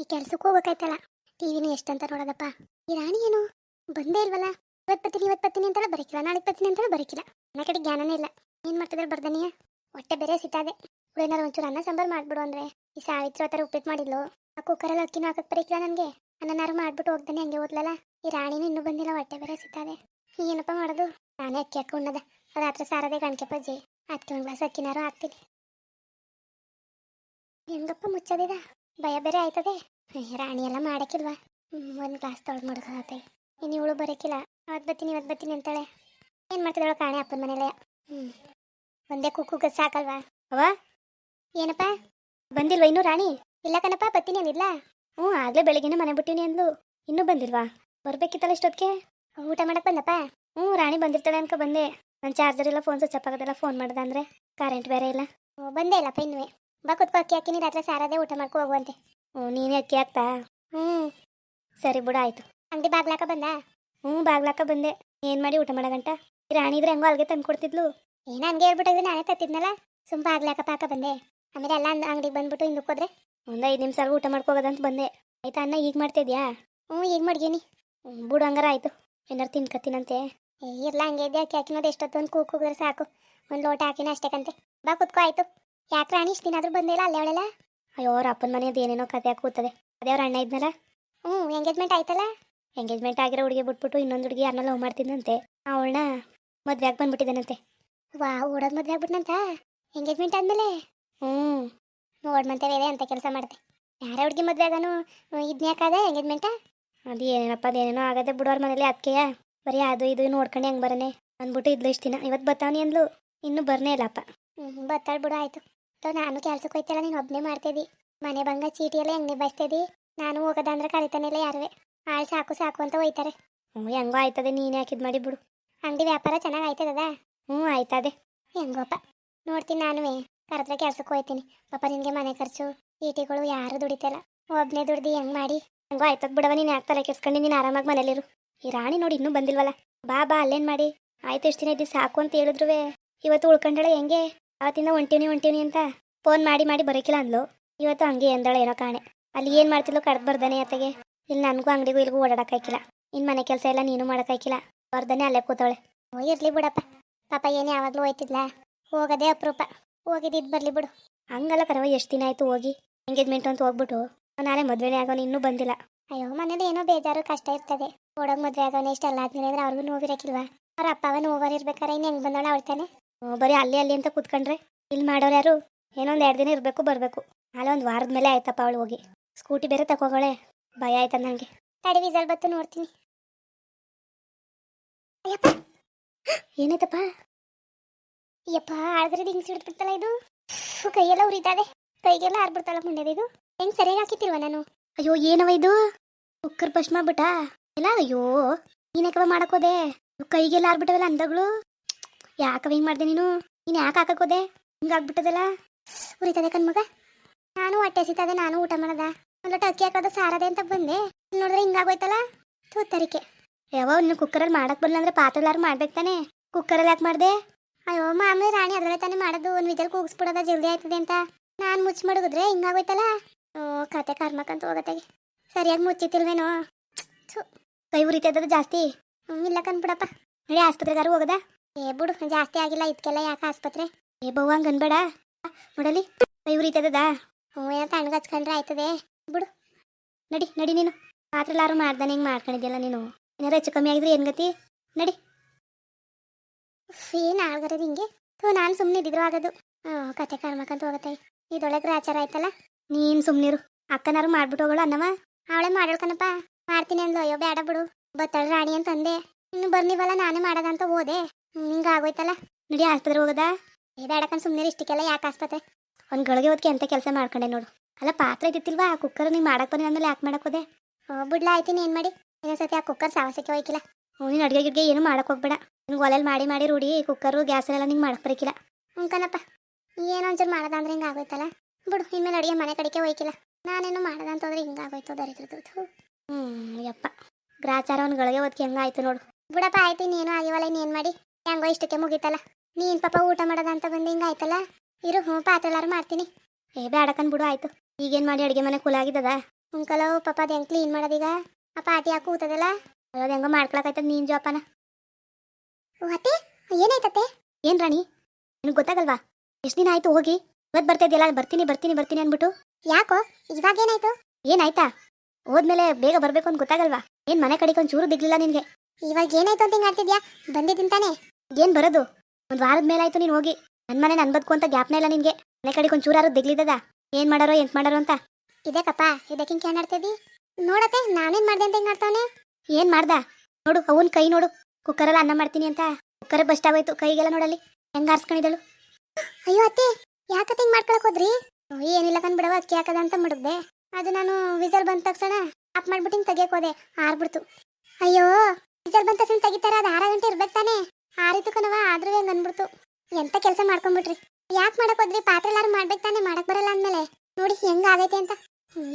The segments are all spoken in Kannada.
ಈ ಕೆಲ್ಸಕ್ಕೆ ಹೋಗ್ಬೇಕಾಯ್ತಲ್ಲ. ಟಿವಿನೂ ಎಷ್ಟಂತ ನೋಡೋದಪ್ಪ. ಈ ರಾಣಿ ಏನು? ಬಂದೇ ಇಲ್ವಲ್ಲ? ಇವತ್ತು ಪತ್ತಿನಿ ಇವತ್ತು ಪತ್ತಿನಿ ಅಂತಲ್ಲ ಬರಕಿಲ್ಲ. ನಾಳೆ ಪತ್ತಿನಿ ಅಂತಲ್ಲ ಬರಕಿಲ್ಲ. ನನ್ನ ಕಡೆ ಜ್ಞಾನನೇ ಇಲ್ಲ. ಏನು ಮಾಡ್ತಿದ್ರೆ ಬರ್ದನಿಯ? ಹೊಟ್ಟೆ ಬೇರೆ ಸಿತಾದೆ ಏನಾರು ಒಂಚೂರು ಅನ್ನ ಸಾಂಬಾರು ಮಾಡ್ಬಿಡು ಅಂದ್ರೆ. ಈ ಸಾವಿತ್ರಿ ಥರ ಉಪ್ಪಿಟ್ಟು ಮಾಡಿದ್ಲು. ಆ ಕುಕ್ಕರಲ್ಲಿ ಅಕ್ಕಿನೂ ಹಾಕಕ್ಕೆ ಬರೀಕಿಲ್ಲ ನನಗೆ. ಅನ್ನನಾರು ಮಾಡ್ಬಿಟ್ಟು ಹೋಗ್ತಾನೆ ಹಂಗೆ ಓದ್ಲಲ್ಲ. ಈ ರಾಣಿನೂ ಇನ್ನೂ ಬಂದಿಲ್ಲ, ಹೊಟ್ಟೆ ಬೇರೆ ಸಿತಾದೆ ಏನಪ್ಪ ಮಾಡೋದು? ನಾನೇ ಅಕ್ಕಿ ಹಾಕೊಂಡದ ಹತ್ರ ಸಾರದೆ ಗಣಕೆ ಪಜ್ಜಿ. ಅದಕ್ಕೆ ಒಂದು ಗ್ಲಾಸ್ ಅಕ್ಕಿನಾರು ಹಾಕ್ತೀನಿ. ಹೆಂಗಪ್ಪ ಮುಚ್ಚದಿದ? ಭಯ ಬೇರೆ ಆಯ್ತದೆ. ರಾಣಿ ಎಲ್ಲ ಮಾಡಕ್ಕಿಲ್ವಾ? ಒಂದು ಗ್ಲಾಸ್ ತೊಳ್ದು ಮಾಡ್ಕೊಳತ್ತೆ. ಇನ್ನು ಇವಳು ಬರೋಕ್ಕಿಲ್ಲ ಅವತ್ತು ಬತ್ತೀನಿ ಇವತ್ತು ಬತ್ತೀನಿ ಅಂತಾಳೆ. ಏನು ಮಾಡ್ತಿದ್ದಾಳು ಕಾಣೆ ಅಪ್ಪನ ಮನೇಲೆ. ಹ್ಞೂ ಒಂದೇ ಕುಕ್ಕು ಸಾಕಲ್ವಾ? ಅವ ಏನಪ್ಪ? ಬಂದಿಲ್ವಾ ಇನ್ನೂ ರಾಣಿ? ಇಲ್ಲ ಕಣಪ್ಪ ಬತ್ತೀನಿ ಅಂದಿಲ್ಲ ಹ್ಞೂ, ಆಗಲೇ ಬೆಳಗ್ಗೆನೇ ಮನೆ ಬಿಟ್ಟಿನಿ ಅಂದ್ಲು. ಇನ್ನೂ ಬಂದಿಲ್ವಾ? ಬರಬೇಕಿತ್ತಲ್ಲ ಇಷ್ಟೊತ್ತಿಗೆ? ಊಟ ಮಾಡಕ್ಕೆ ಬಂದಪ್ಪ? ಹ್ಞೂ, ರಾಣಿ ಬಂದಿರ್ತಾಳೆ ಅನ್ಕೊ ಬಂದೆ. ನನ್ನ ಚಾರ್ಜರ್ ಇಲ್ಲ, ಫೋನ್ ಸ್ವಿಚ್ ಆಗೋದಿಲ್ಲ ಫೋನ್ ಮಾಡ್ದೆ ಅಂದ್ರೆ. ಕರೆಂಟ್ ಬೇರೆ ಇಲ್ಲ. ಬಂದೇ ಇಲ್ಲಪ್ಪ ಇನ್ನೂ ಬಾ ಕುತ್ಕೋ ಅಕ್ಕಿ ಹಾಕಿನಿ ರಾತ್ರಿ ಸಾರದೆ ಊಟ ಮಾಡ್ಕೊ ಹೋಗುವಂತೆ. ಹ್ಞೂ ನೀನೇ ಅಕ್ಕಿ ಹಾಕ್ತಾ? ಹ್ಞೂ ಸರಿ ಬಿಡು ಆಯ್ತು. ಅಂಗಡಿ ಬಾಗ್ಲಾಕ ಬಂದ? ಹ್ಞೂ ಬಾಗ್ಲಾಕ ಬಂದೆ. ಏನು ಮಾಡಿ ಊಟ ಮಾಡೋ ಗಂಟ ಈ ರಾಣಿ ಇದ್ರೆ ಹಂಗೋ ಅಲ್ಗೆ ತಂದು ಕೊಡ್ತಿದ್ಲು. ಏನು ಹಂಗೆ ಹೇಳ್ಬಿಟ್ಟಿದ್ರೆ ನಾನೇ ತತ್ತಿದ್ನಲ್ಲ? ಸುಮ್ಮ ಬಾಗ್ಲಾಕ ಪಾಕ ಬಂದೆ. ಆಮೇಲೆ ಎಲ್ಲ ಅಂಗಡಿಗೆ ಬಂದ್ಬಿಟ್ಟು ಹಿಂದಕ್ಕೆ ಹೋದ್ರೆ? ಒಂದು ಐದು ನಿಮಿಷ ಊಟ ಮಾಡ್ಕೋಗೋದಂತ ಬಂದೆ. ಆಯ್ತಾ ಅನ್ನ ಈಗ ಮಾಡ್ತಿದ್ಯಾ ಹ್ಞೂ ಈಗ ಮಾಡ್ಗೇನಿ ಹ್ಞೂ ಬಿಡು ಹಂಗಾರ ಆಯ್ತು. ಏನಾರು ತಿನ್ಕತ್ತೀನಂತೆ ಏ ಇರ್ಲ ಹಂಗೆ ಇದ್ದೆ ಅಕ್ಕಿ ಹಾಕಿನೋದು ಎಷ್ಟೊತ್ತು ಒಂದು ಕೂಗ್ ಕೂಗಿದ್ರೆ ಸಾಕು. ಒಂದು ಲೋಟ ಹಾಕಿನ ಅಷ್ಟೇಕಂತೆ ಬಾ ಕುತ್ಕೋ ಆಯ್ತು. ಯಾಕೆ ರಾಣಿ, ಇಷ್ಟು ದಿನ ಆದ್ರೂ ಬಂದಿಲ್ಲ ಅಲ್ಲೇ ಅವಳೆಲ್ಲ? ಅಯ್ಯೋ, ಅವ್ರ ಅಪ್ಪನ ಮನೆಯದು ಏನೇನೋ ಕತೆ ಕೂತದೆ ಅದೇ ಅವ್ರ ಅಣ್ಣ ಇದ್ನಲ್ಲ? ಹ್ಞೂ ಎಂಗೇಜ್ಮೆಂಟ್ ಆಯ್ತಲ್ಲ? ಎಂಗೇಜ್ಮೆಂಟ್ ಆಗಿರೋ ಹುಡುಗಿ ಬಿಟ್ಬಿಟ್ಟು ಇನ್ನೊಂದು ಹುಡುಗಿ ಯಾರನ್ನ ಲವ್ ಮಾಡ್ತಿದ್ದಂತೆ ಅವಳನ್ನ ಮದ್ವೆ ಆಗಿ ಬಂದ್ಬಿಟ್ಟಿದ್ದಾನಂತೆ. ವಾ ಓಡೋದು ಮದ್ವೆ ಆಗ್ಬಿಟ್ನಂತ? ಎಂಗೇಜ್ಮೆಂಟ್ ಆದ್ಮೇಲೆ? ಹ್ಞೂ ನೋಡ್ಮಂತೆ ಬೇರೆ ಅಂತ ಕೆಲಸ ಮಾಡ್ತೆ ಯಾರೇ ಹುಡುಗಿ ಮದ್ವೆ ಆಗನು ಇದ್ನ್ಯಾಕಾದ ಎಂಗೇಜ್ಮೆಂಟ ಅದು ಏನೇನಪ್ಪ ಅದೇನೇನೋ ಆಗದೆ ಬಿಡೋರ ಮನೇಲಿ ಅದಕ್ಕೆಯ ಬರೀ ಅದು ಇದು ನೋಡ್ಕೊಂಡು ಹೆಂಗೆ ಬರನೆ? ಅಂದ್ಬಿಟ್ಟು ಇದ್ಲು ಇಷ್ಟು ದಿನ. ಇವತ್ತು ಬರ್ತಾವನಿ ಅಂದ್ಲು. ಇನ್ನೂ ಬರನೇ ಇಲ್ಲಪ್ಪ. ಹ್ಞೂ ಬತ್ತಾಳು ಬಿಡು, ಆಯ್ತು. ನಾನು ಕೆಲ್ಸಕ್ಕೆ ಹೋಯ್ತಲ್ಲ, ನೀನು ಒಬ್ಬನೇ ಮಾಡ್ತಿದ್ದಿ. ಮನೆ ಬಂಗ ಚೀಟಿ ಎಲ್ಲ ಹೆಂಗೆ ನಿಭಾಯಿಸ್ತಿದ್ದಿ? ನಾನು ಹೋಗೋದಂದ್ರೆ ಕರಿತಾನೆ ಇಲ್ಲ ಯಾರುವೆ. ಆಳ್ ಸಾಕು ಸಾಕು ಅಂತ ಹೋಯ್ತಾರೆ ಹ್ಞೂ ಹೆಂಗೋ ಆಯ್ತದೆ, ನೀನು ಹಾಕಿದ್ ಮಾಡಿ ಬಿಡು. ಅಂಗಡಿ ವ್ಯಾಪಾರ ಚೆನ್ನಾಗಿ ಆಯ್ತದ ಹ್ಞೂ, ಆಯ್ತದೆ. ಹೆಂಗೋಪ್ಪ. ನೋಡ್ತೀನಿ ನಾನುವೇ. ಕರೆದ್ರೆ ಕೆಲ್ಸಕ್ಕೆ ಹೋಯ್ತೀನಿ. ಪಾಪ ನಿನಗೆ ಮನೆ ಖರ್ಚು, ಚೀಟಿಗಳು ಯಾರು ದುಡಿತಲ್ಲ. ಒಬ್ಬನೇ ದುಡ್ದು ಹೆಂಗ್ ಮಾಡಿ? ಹೆಂಗೋ ಆಯ್ತದ ಬಿಡವ, ನೀನು ಯಾಕೆ ತಲೆ ಕೆಡ್ಸ್ಕೊಂಡು, ನೀನು ಆರಾಮಾಗಿ ಮನೇಲಿರು. ಈ ರಾಣಿ ನೋಡಿ ಇನ್ನೂ ಬಂದಿಲ್ವಲ್ಲ? ಬಾ ಬಾ, ಅಲ್ಲೇನು ಮಾಡಿ? ಆಯ್ತು, ಎಷ್ಟು ದಿನ ಇದ್ದು ಸಾಕು ಅಂತ ಹೇಳಿದ್ರುವೆ. ಇವತ್ತು ಉಳ್ಕೊಂಡಳೆ ಹೆಂಗೆ? ಅವತ್ತಿಂದ ಹೊಂಟೀನಿ ಹೊಂಟೀನಿ ಅಂತ ಫೋನ್ ಮಾಡಿ ಮಾಡಿ ಬರೋಕಿಲ್ಲ ಅಂದ್ಲು. ಇವತ್ತು ಹಂಗೆ ಎಂದಳ ಏನೋ ಕಾಣೆ. ಅಲ್ಲಿ ಏನು ಮಾಡ್ತಿದ್ಲು ಕಡ್ದು ಬರ್ದಾನೆ ಅತ್ತಗೆ. ಇಲ್ಲಿ ನನಗೂ ಅಂಗಡಿಗೂ ಇಲ್ಲಿಗೂ ಓಡಾಡಕ್ಕಾಯ್ಕಿಲ್ಲ ಇನ್ನು ಮನೆ ಕೆಲಸ ಎಲ್ಲ ನೀನು ಮಾಡೋಕ್ಕಾಯ್ಕಿಲ್ಲ ಬರ್ದಾನೆ ಅಲ್ಲೇ ಕೂತವಳೆ. ಓ, ಇರಲಿ ಬಿಡಪ್ಪ. ಪಾಪ ಏನು ಯಾವಾಗಲೂ ಹೋಯ್ತಿದ್ಲ. ಹೋಗೋದೇ ಅಪರೂಪ. ಹೋಗಿದ್ದು ಬರಲಿ ಬಿಡು. ಹಂಗಲ್ಲ ಕರವ ಎಷ್ಟು ದಿನ ಆಯಿತು ಹೋಗಿ. ಎಂಗೇಜ್ಮೆಂಟ್ ಅಂತ ಹೋಗ್ಬಿಟ್ಟು. ನಾಳೆ ಮದುವೆನೇ ಆಗೋನು, ಇನ್ನೂ ಬಂದಿಲ್ಲ. ಅಯ್ಯೋ, ಮನೇಲಿ ಏನೋ ಬೇಜಾರು, ಕಷ್ಟ ಇರ್ತದೆ. ಓಡೋಗಿ ಮದುವೆ ಆಗೋನೆ, ಇಷ್ಟೆಲ್ಲ ಆದ್ಮೇಲೆ ಅಂದ್ರೆ ಅವ್ರಿಗೂ ನೋವಿರಕ್ಕಿಲ್ವಾ ಅವ್ರ ಅಪ್ಪವ ನೋವರ್ ಇರ್ಬೇಕಾರೆ ಇನ್ನು ಹೆಂಗೆ ಬಂದವಳ, ಅವಳ್ತಾನೆ? ಬರೀ ಅಲ್ಲಿ ಅಲ್ಲಿ ಅಂತ ಕೂತ್ಕೊಂಡ್ರೆ ಇಲ್ಲಿ ಮಾಡೋರು ಯಾರು? ಏನೋ ಒಂದು ಎರಡು ದಿನ ಇರಬೇಕು, ಬರಬೇಕು. ನಾಳೆ ಒಂದು ವಾರದ ಮೇಲೆ ಆಯ್ತಪ್ಪ ಅವಳು ಹೋಗಿ. ಸ್ಕೂಟಿ ಬೇರೆ ತಗೋಗಳೇ ಭಯ ಆಯ್ತ ನನಗೆ ತಡಿ ವಿಸಲ್ ಬತ್ತು ನೋಡ್ತೀನಿ. ಅಯ್ಯಪ್ಪ! ಏನಾಯ್ತಪ್ಪ ಅಯ್ಯಪ್ಪ ಆದ್ರೆ ಹಿಂಗ್ ಸಿಡ್ಬಿಡ್ತಲ್ಲ ಇದು? ಕೈಯೆಲ್ಲ ಉರಿತಾದೆ. ಕೈಗೆಲ್ಲ ಆರ್ಬಿಡ್ತಲ್ಲ ಮುಂಡೆದ ಇದು? ಹೆಂಗ್ ಸರಿಯಾಗಿ ಹಾಕಿತಿಲ್ವ ನಾನು? ಅಯ್ಯೋ, ಏನವ ಇದು? ಕುಕ್ಕರ್ ಪಶ್ ಬಿಟ್ಟ ಇಲ್ಲ, ಅಯ್ಯೋ ನೀನಕ್ಕವ ಮಾಡಕೋದೆ ಕೈಗೆಲ್ಲ ಆರ್ಬಿಟ್ಟವಲ್ಲ ಅಂದಗಳು? ಯಾಕವ ಹಿಂಗ್ ಮಾಡ್ದೆ ನೀನು? ನೀನು ಯಾಕೆ ಹಾಕಕೋದೆ ಹಿಂಗಾಗ್ಬಿಟ್ಟದಲ್ಲ ಉರಿತದೆ ಕಣ್ಮಗ ನಾನು ಹೊಟ್ಟೆ ಸಿತದೆ ನಾನು ಊಟ ಮಾಡದ. ಒಂದು ಅಕ್ಕಿ ಹಾಕೋದು ಸಾರದೆ ಅಂತ ಬಂದೆ. ನೋಡಿದ್ರೆ ಹಿಂಗಾಗೋಯ್ತಲ್ಲ ತೂತರಿಕೆ ಯಾವ ಇನ್ನು ಕುಕ್ಕರಲ್ಲಿ ಮಾಡಕ್ ಬರಲ್ಲ ಅಂದ್ರೆ ಪಾತ್ರೆಲ್ಲಾರು ಮಾಡ್ಬೇಕು ತಾನೆ? ಕುಕ್ಕರಲ್ಲಿ ಯಾಕೆ ಮಾಡ್ದೆ? ಅಯ್ಯೋ, ಮಾಮೂಲಿ ರಾಣಿ ಅದರಲ್ಲೇ ತಾನೇ ಮಾಡೋದು. ಒಂದು ವಿಜಲ್ ಕೂಗಿಸ್ಬಿಡೋದ ಜಲ್ದಿ ಆಯ್ತದೆ ಅಂತ. ನಾನು ಮುಚ್ಚಿ ಮಡಗಿದ್ರೆ ಹಿಂಗಾಗೋಯ್ತಲ್ಲ ಓ, ಕತೆ ಕರ್ಮಕ್ಕಂತ ಹೋಗತ್ತೆ. ಸರಿಯಾಗಿ ಮುಚ್ಚಿತಿಲ್ವೇನೋ ಕೈ ಉರಿತದ ಜಾಸ್ತಿ. ಇಲ್ಲ ಕಂದ್ಬಿಡಪ್ಪ ನಡಿ, ಆಸ್ಪತ್ರೆಗಾರು ಹೋಗದ. ಏ, ಬಿಡು, ಜಾಸ್ತಿ ಆಗಿಲ್ಲ ಇದಕ್ಕೆಲ್ಲ ಯಾಕೆ ಆಸ್ಪತ್ರೆ? ಏ ಬವ್ವ ಹಂಗ್ ಅನ್ಬೇಡ. ನೋಡಲಿ ಕೈ ಉರಿತದ ಹ್ಞೂ, ಏನೋ ತಣ್ಣಗೆ ಹಚ್ಕೊಂಡ್ರೆ ಆಯ್ತದೆ. ಬಿಡು, ನಡಿ ನಡಿ ನೀನು. ಪಾತ್ರೆಲ್ಲಾರು ಮಾಡ್ದಾನೆ, ಹಿಂಗೆ ಮಾಡ್ಕೊಂಡಿದ್ಯಲ್ಲ ನೀನು. ಏನಾರು ಹೆಚ್ಚು ಕಮ್ಮಿ ಆಗಿದ್ರೆ ಏನು ಗತಿ? ನಡಿ. ಏನು ಆಳ್ಗರದ ಹಿಂಗೆ? ಥೂ, ನಾನು ಸುಮ್ಮನೆ ಇದ್ದಿದ್ರು ಆಗದು. ಹ್ಞೂ, ಕತೆ ಕರ್ಮಕ್ಕಂತ ಹೋಗತ್ತೆ. ಇದೊಳಗೆ ಆಚಾರ ಆಯ್ತಲ್ಲ? ನೀನು ಸುಮ್ಮನಿರು ಅಕ್ಕನಾರು ಮಾಡ್ಬಿಟ್ಟು ಹೋಗೋಳು ಅನ್ನವ? ಅವಳೆ ಮಾಡಳ್ಕನಪ್ಪ ಮಾಡ್ತೀನಿ ಅಂದ್ಲು. ಅಯ್ಯೋ ಬೇಡ ಬಿಡು. ಬತ್ತಳ ರಾಣಿ ಅಂತಂದೆ. ಇನ್ನು ಬರ್ನಿವಲ್ಲ ನಾನೇ ಮಾಡೋದಂತ ಹೋದೆ. ಹಿಂಗೆ ಆಗೋಯ್ತಲ್ಲ? ನಡಿ ಆಸ್ಪತ್ರೆ ಹೋಗದ? ಬೇಡಕನ್ ಸುಮ್ಮನೆ ಇಷ್ಟಕ್ಕೆಲ್ಲ ಯಾಕೆ ಆಸ್ಪತ್ರೆ? ಒಂದು ಗಳಿಗೆ ಓದ್ಕೆ ಎಂತ ಕೆಲಸ ಮಾಡ್ಕೊಂಡೆ ನೋಡು. ಅಲ್ಲ, ಪಾತ್ರೆ ಇದ್ದಿತ್ತಿಲ್ವಾ? ಆ ಕುಕ್ಕರ್ ನೀವು ಮಾಡಕ್ ಬಂದ್ರೆ ಆಮೇಲೆ ಯಾಕೆ ಮಾಡಕ್ ಹೋದೆ? ಬಿಡ್ಲ ಆಯ್ತೀನಿ ಏನು ಮಾಡಿ? ಇನ್ನೊಂದ್ಸತಿ ಆ ಕುಕ್ಕರ್ ಸಾವಸಕ್ಕೆ ಹೋಯ್ಕಿಲ್ಲ. ನೀನು ಅಡುಗೆ ಗಿಡ್ಗೆ ಏನು ಮಾಡಕ್ ಹೋಗ್ಬೇಡ. ನಿಂಗೆ ಒಲೆಯಲ್ಲಿ ಮಾಡಿ ಮಾಡಿ, ರೂಢಿ ಕುಕ್ಕರು ಗ್ಯಾಸಲ್ಲೆಲ್ಲ ನಿಂಗೆ ಮಾಡಕ್ ಬರಕಿಲ್ಲ. ಹ್ಞೂ ಏನೋ ಒಂಚೂರು ಮಾಡೋದಂದ್ರೆ ಹಿಂಗೆ ಆಗೋಯ್ತಲ್ಲ? ಬಿಡು, ಇನ್ಮೇಲೆ ಅಡುಗೆ ಮನೆ ಕಡೆಗೆ ಹೋಯ್ಕಿಲ್ಲ. ನಾನೇನು ಮಾಡೋದಂತಂದ್ರೆ ಹಿಂಗೆ ಆಗೋಯ್ತು, ದರಿದ್ರದ್ದು. ಹ್ಞೂ ಯಪ್ಪ. ಗ್ರಾಚಾರ ಒಂದು ಗಳಿಗೆ ಓದ್ಕೆ ಹೆಂಗಾಯ್ತು ನೋಡು. ಬಿಡಪ್ಪ, ಆಯ್ತು, ಇನ್ನೇನು ಆಗಿವಲ್ಲ, ಇನ್ನೇನು ಮಾಡಿ? ಹೆಂಗೋ ಇಷ್ಟಕ್ಕೆ ಮುಗೀತಲ್ಲ. ನೀನ್ ಪಾಪ ಊಟ ಮಾಡೋದಂತ ಬಂದು ಹಿಂಗಾಯ್ತಲ್ಲ ಇರು ಹ್ಞೂ ಪಾತ್ರೆಲ್ಲಾರು ಮಾಡ್ತೀನಿ. ಏ ಬೇಡಕನ್ ಬಿಡು ಆಯ್ತು. ಈಗೇನು ಮಾಡಿ ಅಡುಗೆ ಮನೆ ಕುಲಾಗಿದ್ದದ ಉಂಕಲ ಪಾಪ ಅದು ಹೆಂಗ್ ಕ್ಲೀನ್ ಮಾಡೋದೀಗ? ಆ ಪಾಟಿ ಹಾಕು ಕೂತದಲ್ಲ ಅದು ಹೆಂಗೋ ಮಾಡ್ಕೊಳಕಾಯ್ತದ ನೀನ್ ಜೋಪಾನ. ಅತ್ತೆ ಏನಾಯ್ತತ್ತೆ ಏನ್ ರಾಣಿ? ನಿನಗೆ ಗೊತ್ತಾಗಲ್ವಾ? ಎಷ್ಟು ದಿನ ಆಯ್ತು ಹೋಗಿ? ಇವತ್ತು ಬರ್ತಾ ಇದೆಯಲ್ಲ ಬರ್ತೀನಿ ಬರ್ತೀನಿ ಬರ್ತೀನಿ ಅಂದ್ಬಿಟ್ಟು? ಯಾಕೋ? ಇವಾಗ ಏನಾಯ್ತು? ಏನಾಯ್ತಾ? ಹೋದ್ಮೇಲೆ ಬೇಗ ಬರಬೇಕು ಅಂತ ಗೊತ್ತಾಗಲ್ವಾ? ಏನ್ ಮನೆ ಕಡೆಗೆ ಒಂದು ಚೂರು ದಿಗ್ಲಿಲ್ಲ ನಿನಗೆ? ಇವಾಗ ಏನಾಯ್ತು ಅಂತ ಹಿಂಗ್ ಆಡ್ತಿದ್ಯಾ? ಬಂದಿದ್ದೀನಿ ತಾನೇ. ಏನ್ ಬರೋದು? ಒಂದ್ ವಾರದ ಮೇಲೆ ಆಯ್ತು ನೀನು ಹೋಗಿ. ನನ್ ಮನೆ ನನ್ ಬದುಕು ಅಂತ ಗ್ಯಾಪ್ನ ಇಲ್ಲ ನಿನ್ಗೆ. ಮನೆ ಕಡೆ ಒಂದು ಚೂರಾರು ದಿಗ್ಲಿದ್ದದ ಏನ್ ಮಾಡಾರೋ ಎಂತ ಮಾಡಾರೋ ಅಂತ. ಇದಕ್ಕಪ್ಪ ಇದಕ್ಕೆ ಏನ್ ಆಡ್ತಿದ್ದಿ ನೋಡತ್ತೆ ನಾನೇನ್ ಮಾಡ್ದೆ ಅಂತ ಹೆಂಗ್ ಮಾಡ್ತಾವನೆ ಏನ್ ಮಾಡ್ದ? ನೋಡು ಅವನ್ ಕೈ ನೋಡು. ಕುಕ್ಕರಲ್ಲಿ ಅನ್ನ ಮಾಡ್ತೀನಿ ಅಂತ. ಕುಕ್ಕರ್ ಬಸ್ಟ್ ಆಗೋಯ್ತು ಕೈಗೆಲ್ಲ ನೋಡಲ್ಲಿ. ಹೆಂಗ್ ಆರ್ಸ್ಕೊಂಡಿದ್ದಳು? ಅಯ್ಯೋ ಅತ್ತೆ ಯಾಕತ್ತೆ ಹಿಂಗ್ ಮಾಡ್ಕೊಳಕ್ ಹೋದ್ರಿ? ಏನಿಲ್ಲ ಕಂದ್ಬಿಡವ ಅಕ್ಕಿ ಹಾಕದ ಅಂತ ಮಾಡಿದ್ದೆ ಅದು ನಾನು ವಿಸಲ್ ಬಂದ ತಕ್ಷಣ ಅಪ್ ಮಾಡ್ಬಿಟ್ಟು ಹಿಂಗ್ ತೆಗಿಯಕ್ ಹೋದೆ. ಆರ್ಬಿಡ್ತು. ಅಯ್ಯೋ ವಿಸಲ್ ಬಂದ ತಕ್ಷಣ ತೆಗಿತಾರ ಅದು ಆರ ಗಂಟೆ ಇರ್ಬೇಕು ತಾನೇ? ಆರಿತು ಕಣವ ಆದ್ರೂ ಹೆಂಗ್ ಅನ್ಬಿಡ್ತು. ಎಂತ ಕೆಲಸ ಮಾಡ್ಕೊಂಡ್ಬಿಟ್ರಿ ಯಾಕೆ ಮಾಡಕ್ ಹೋದ್ರಿ? ಪಾತ್ರೆ ಎಲ್ಲಾರು ಮಾಡ್ಬೇಕು ತಾನೇ, ಮಾಡಕ್ ಬರಲ್ಲ ಅಂದ್ಮೇಲೆ. ನೋಡಿ, ಹೆಂಗ್ ಆಗೈತೆ ಅಂತ.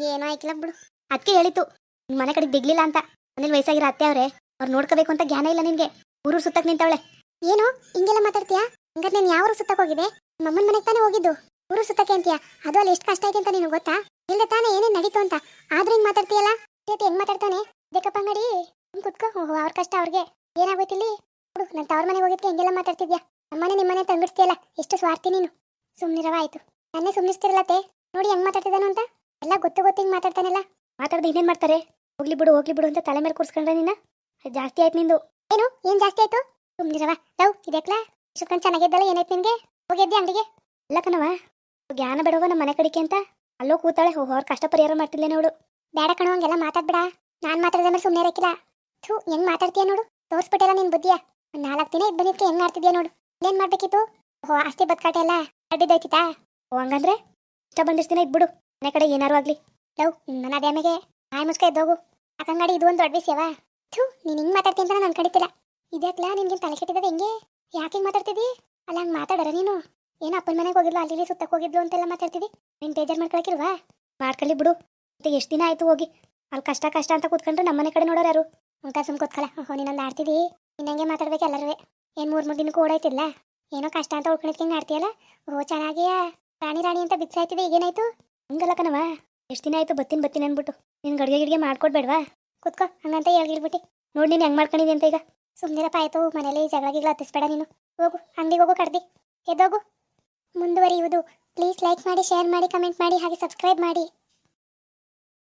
ಏನೋ ಆಯ್ಕಿಲ್ಲ ಬಿಡು. ಅದಕ್ಕೆ ಹೇಳಿತು, ನಿನ್ ಮನೆ ಕಡೆ ದಿಗ್ಲಿಲ್ಲ ಅಂತ. ಮನೇಲಿ ವಯಸ್ಸಾಗಿರೋ ಅತ್ತೆ ಅವ್ರೆ, ಅವ್ರು ನೋಡ್ಕೋಬೇಕು ಅಂತ ಜ್ಞಾನ ಇಲ್ಲ ನಿನ್ಗೆ. ಊರು ಸುತ್ತಕ್ ನಿಂತವಳೆ. ಏನು, ಹಿಂಗೆಲ್ಲ ಮಾತಾಡ್ತೀಯಾ? ಹಂಗಾರೆ ನೀನ್ ಯಾವ ಸುತ್ತಕ್ ಹೋಗಿದೆ ನಮ್ಮಮ್ಮನ ಮನೆಗೆ ತಾನೇ ಹೋಗಿದ್ದು. ಊರು ಸುತ್ತಕ್ಕೆ ಅಂತೀಯಾ? ಅದು ಅಲ್ಲಿ ಎಷ್ಟು ಕಷ್ಟ ಐತೆ ಅಂತ ನಿನಗೆ ಗೊತ್ತಾ? ಇಲ್ಲದೆ ತಾನೇ ಏನೇನು ನಡೀತು ಅಂತ. ಆದ್ರೂ ಹಿಂಗೆ ಮಾತಾಡ್ತೀಯಲ್ಲ? ಇವತ್ತು ಹೆಂಗ್ ಮಾತಾಡ್ತಾನೆ? ಬೇಕಪ್ಪ ಅಂಗಡಿ. ಕುತ್ಕೋ. ಅವ್ರ ಕಷ್ಟ ಅವ್ರಿಗೆ. ಏನಾಗೋಯ್ತಿಲ್ಲಿ ನನ್ನ ತವ್ರ ಮನೆಗೆ ಹೋಗಿದ್ಕೆ ಹೆಂಗೆಲ್ಲ ಮಾತಾಡ್ತಿದ್ಯಾ? ನಮ್ಮನೆ ನಿಮ್ಮನೆ ತಂದ್ಬಿಡ್ತೀಯಲ್ಲ ಎಷ್ಟು ಸ್ವಾರ್ಥಿ ನೀನು. ಸುಮ್ಮನಿರವ ಆಯ್ತು ನನ್ನೇ ಸುಮ್ನಿಸ್ತಿರಲತ್ತೆ ನೋಡಿ ಹೆಂಗ್ ಮಾತಾಡ್ತಿದ್ದಾನು ಅಂತ. ಎಲ್ಲ ಗೊತ್ತು ಗೊತ್ತು ಹಿಂಗೆ ಮಾತಾಡ್ತಾನಲ್ಲ. ಮಾತಾಡ್ದೆ ಇನ್ನೇನು ಮಾಡ್ತಾರೆ? ಹೋಗ್ಲಿ ಬಿಡು ಹೋಗ್ಲಿ ಬಿಡು ಅಂತ ತಲೆ ಮೇಲೆ ಕೂರ್ಸ್ಕೊಂಡ್ರೆ ನಿನ್ನ ಅದ್ ಜಾಸ್ತಿ ಆಯ್ತು ನಿಂದು. ಏನು? ಏನ್ ಜಾಸ್ತಿ ಆಯ್ತು? ಸುಮ್ಮನಿರವ ಲವ್ ಇದೆಕ್ಲಾ? ಇಷ್ಟೊಂದು ಚೆನ್ನಾಗಿದ್ದಲ್ಲ ಏನಾಯ್ತು ನಿನ್ಗೆ? ಹೋಗಿದ್ದೆ ಅಂಗಡಿಗೆ. ಇಲ್ಲ ಕಣವ ಜ್ಞಾನ ಬೇಡವ ನಮ್ಮ ಮನೆ ಕಡಿಕೆ ಅಂತ. ಅಲ್ಲೋ ಕೂತಾಳೆ ಹೋ ಅವ್ರ ಕಷ್ಟ ಪರಿಹಾರ ಮಾಡ್ತಿಲ್ಲ ನೋಡು. ಬೇಡ ಕಣೋ ಹಂಗೆಲ್ಲ ಮಾತಾಡ್ಬೇಡ. ನಾನು ಮಾತಾಡಿದ ಮೇಲೆ ಸುಮ್ಮನೆ ಇರಕ್ಕಿಲ್ಲ ಥೂ ಹೆಂಗ್ ಮಾತಾಡ್ತೀಯ ನೋಡು? ತೋರಿಸ್ಬಿಟ್ಟೆಲ್ಲ ನಿನ್ನ ಬುದ್ಧಿಯ. ನಾಲ್ಕು ದಿನ ಇದ್ ಬಂದಿದ್ಕೆ ಹೆಂಗ್ ಮಾಡ್ತಿದ್ಯಾ ನೋಡು? ಏನ್ ಮಾಡ್ಬೇಕಿತ್ತು? ಓಹೋ, ಆಸ್ತಿ ಬದ್ಕಾಟ ಎಲ್ಲ ಅಡ್ಡಿದೈತಿತಾ ಓ, ಹಂಗಂದ್ರೆ ಇಷ್ಟ ಬಂದಿಷ್ಟು ದಿನ ಇದ್ಬಿಡು, ಮನೆ ಕಡೆ ಏನಾರು ಆಗ್ಲಿ. ಲವ್ ನನ್ನ ಅದೇಮೆಗೆ ಬಾಯ್ ಮುಸ್ಕ ಎದ್ದೋಗು. ಯಾಕಂಗಡಿ ಇದು ಒಂದು ದೊಡ್ಡ ವಿಷಯವ ಥೂ, ನೀನು ಹಿಂಗ್ ಮಾತಾಡ್ತೀನಿ ಅಂತ ನಾನು ಕಡಿತಿಲ್ಲ ಇದ್ಯಾಕ್ಲಾ ನಿನ್ಗೆ ತಲೆ ಕೆಟ್ಟಿದ್ದದ ಹೆಂಗೆ? ಯಾಕೆ ಹಿಂಗ್ ಮಾತಾಡ್ತಿದ್ದಿ? ಅಲ್ಲ, ಹಂಗೆ ಮಾತಾಡರ ನೀನು? ಏನೋ ಅಪ್ಪನ ಮನೆಗೆ ಹೋಗಿದ್ಲು, ಅಲ್ಲಿ ಸುತ್ತಕ್ಕೆ ಹೋಗಿದ್ಲು ಅಂತೆಲ್ಲ ಮಾತಾಡ್ತಿದ್ದಿ. ನೀನ್ ಬೇಜಾರ್ ಮಾಡ್ಕೊಳಕಿಲ್ವಾ? ಮಾಡ್ಕೊಳ್ಳಿ ಬಿಡು. ಮತ್ತೆ ಎಷ್ಟು ದಿನ ಆಯ್ತು ಹೋಗಿ. ಅಲ್ಲಿ ಕಷ್ಟ ಕಷ್ಟ ಅಂತ ಕೂತ್ಕೊಂಡ್ರೆ ನಮ್ಮನೆ ಕಡೆ ನೋಡೋರು ಯಾರು? ಅಂತ ಸುಮ್ ಕೂತ್ಕಲ್ಲ ಓಹೋ, ನೀನೊಂದು ಆಡ್ತಿದ್ದಿ ಇನ್ನಂಗೆ ಮಾತಾಡ್ಬೇಕು ಎಲ್ಲರೂ ಏನು ಮೂರು ಮೂರು ದಿನಕ್ಕೂ ಓಡಾಯ್ತಿಲ್ಲ ಏನೋ ಕಷ್ಟ ಅಂತ ಉಳ್ಕೊಳಕ್ಕೆ ಹಿಂಗೆ ಆಡ್ತೀಯಲ್ಲ ಓ ಚೆನ್ನಾಗಿಯಾ? ರಾಣಿ ರಾಣಿ ಅಂತ ಬಿಚ್ಚಾಯ್ತಿದೆ ಈಗೇನಾಯ್ತು? ಹಂಗಲ್ಲ ಕಣವ ಎಷ್ಟು ದಿನ ಆಯ್ತು ಬತ್ತಿನ ಬತ್ತಿನ ಅಂದ್ಬಿಟ್ಟು. ನಿನ್ಗೆ ಗಡಿಗೆ ಗಿಡಿಗೆ ಮಾಡ್ಕೊಡ್ಬೇಡ್ವಾ? ಕುತ್ಕೋ, ಹಂಗಂತ ಹೇಳ್ಗಿಡ್ಬಿಟ್ಟು ನೋಡಿ ನೀನು ಹೆಂಗೆ ಮಾಡ್ಕೊಂಡಿದ್ದೆ ಅಂತ ಈಗ. ಸುಮ್ಮನಿರಪ್ಪ ಆಯ್ತು. ಮನೇಲಿ ಜಗಳ ಹತ್ತಿಸ್ಬೇಡ ನೀನು. ಹೋಗು, ಅಂಗಡಿಗೆ ಹೋಗು ಕಡ್ದಿ. ಎದ್ದೋಗು. ಮುಂದುವರಿಯುವುದು. ಪ್ಲೀಸ್ ಲೈಕ್ ಮಾಡಿ, ಶೇರ್ ಮಾಡಿ, ಕಮೆಂಟ್ ಮಾಡಿ, ಹಾಗೆ ಸಬ್ಸ್ಕ್ರೈಬ್ ಮಾಡಿ.